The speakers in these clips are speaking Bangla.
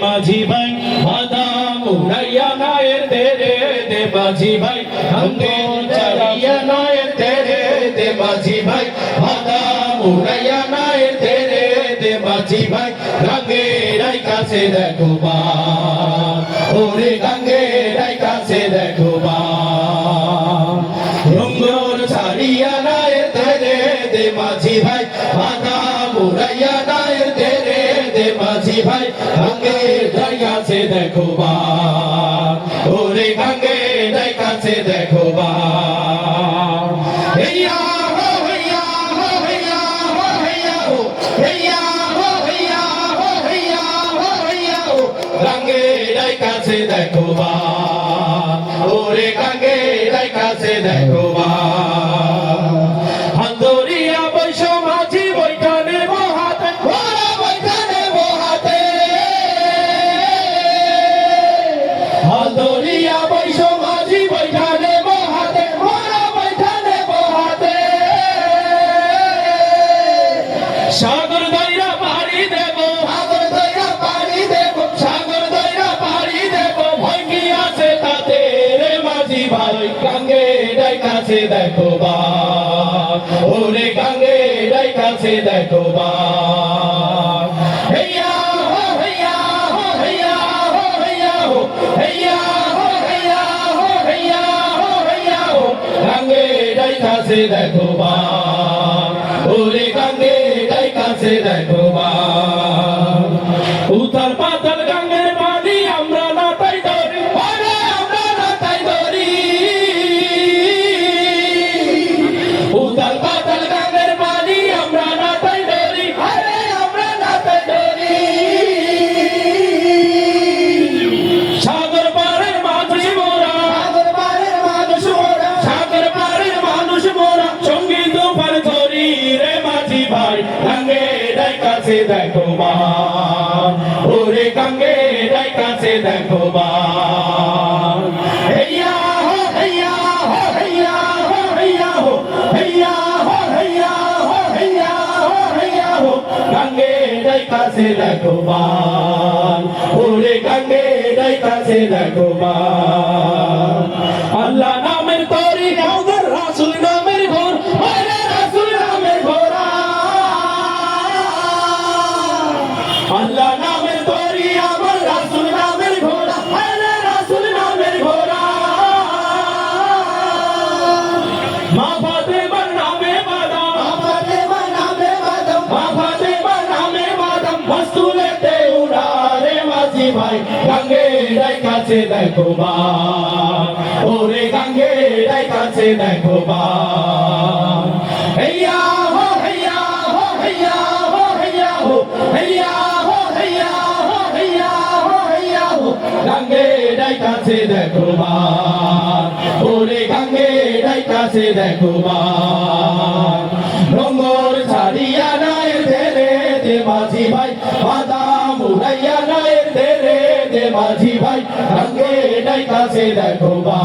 माझी भाई वादा मुनैया नाय तेरे दे माझी भाई हम तो चलिया नाय तेरे दे माझी भाई वादा मुनैया नाय तेरे दे माझी भाई गंगे राय का से देखो बा ओरे गंगे राय का से देखो बा রঙ্গর ছাড়িয়া নায় তেরে দে মাঝি ভাই বাধা মুরাইয়া নায় তেরে দে মাঝি ভাই দেখো বাঙ্গে ওরে কাছে দেখো বা। কাছে দেখো বা ওরে গঙ্গে কাছে দেখো কাছে দেখো বা। ওরে গাঙ্গে এটাই কাছে দেখো বা। কাছে দেখো বা। ওরে কাঙ্গে এটাই কাছে দেখো বা। দেখো মা। ওরে গঙ্গে কাছে দেখো মা। গঙ্গে কাছে দেখো মা। ওরে গঙ্গে কাছে দেখো মা। ভাই গঙ্গে রাই কাছে দেখো মা ওরে গঙ্গে রাই কাছে দেখো রাই কাছে দেখো মা রঙ্গর ছাড়িয়া নায়ের ধেরে দে ভাই বাদাম উড়াইয়া রে মাঝি ভাই গঙ্গে এটাই কাছে দেখো বা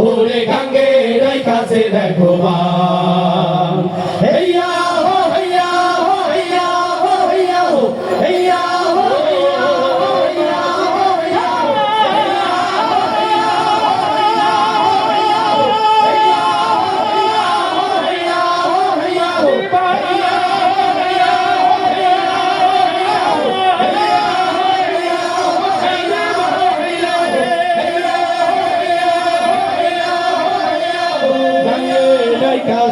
ওরে গঙ্গে এটাই কাছে দেখো বা